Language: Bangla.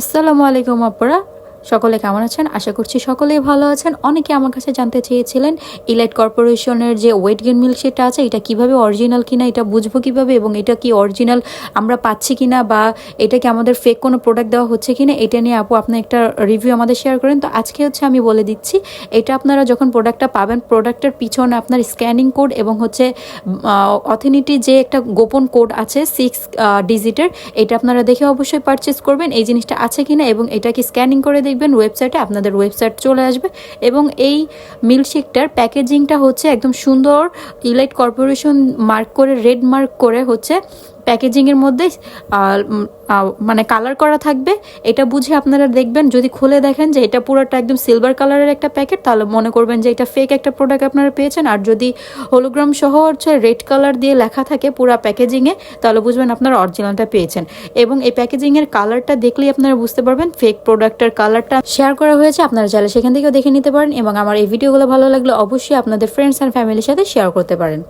আসসালামু আলাইকুম আপুরা সকলে কেমন আছেন? আশা করছি সকলেই ভালো আছেন। অনেকে আমার কাছে জানতে চেয়েছিলেন ইলাইট কর্পোরেশনের যে ওয়েট গেন মিল্ক সেটা আছে, এটা কীভাবে অরিজিনাল কিনা, এটা বুঝব কীভাবে এবং এটা কি অরিজিনাল আমরা পাচ্ছি কিনা বা এটা কি আমাদের ফেক কোনো প্রোডাক্ট দেওয়া হচ্ছে কিনা, এটা নিয়ে আপু আপনি একটা রিভিউ আমাদের শেয়ার করেন। তো আজকে হচ্ছে আমি বলে দিচ্ছি, এটা আপনারা যখন প্রোডাক্টটা পাবেন প্রোডাক্টের পিছনে আপনার স্ক্যানিং কোড এবং হচ্ছে অথেনিটি যে একটা গোপন কোড আছে সিক্স ডিজিটের এটা আপনারা দেখে অবশ্যই পারচেস করবেন, এই জিনিসটা আছে কিনা এবং এটা কি স্ক্যানিং করে দেখবেন ওয়েবসাইটে আপনাদের ওয়েবসাইট চলে আসবে এবং এই মিল্কশেকটার প্যাকেজিংটা হচ্ছে একদম সুন্দর ইলাইট কর্পোরেশন মার্ক করে রেড মার্ক করে হচ্ছে প্যাকেজিংয়ের মধ্যে মানে কালার করা থাকবে। এটা বুঝে আপনারা দেখবেন, যদি খুলে দেখেন যে এটা পুরোটা একদম সিলভার কালারের একটা প্যাকেট তাহলে মনে করবেন যে এটা ফেক একটা প্রোডাক্ট আপনারা পেয়েছেন। আর যদি হোলোগ্রাম সহ হচ্ছে রেড কালার দিয়ে লেখা থাকে পুরো প্যাকেজিংয়ে তাহলে বুঝবেন আপনারা অরিজিনালটা পেয়েছেন। এবং এই প্যাকেজিংয়ের কালারটা দেখলেই আপনারা বুঝতে পারবেন ফেক প্রোডাক্টের কালারটা শেয়ার করা হয়েছে, আপনারা চাইলে সেখান থেকেও দেখে নিতে পারেন এবং আমার এই ভিডিওগুলো ভালো লাগলে অবশ্যই আপনাদের ফ্রেন্ডস অ্যান্ড ফ্যামিলির সাথে শেয়ার করতে পারেন।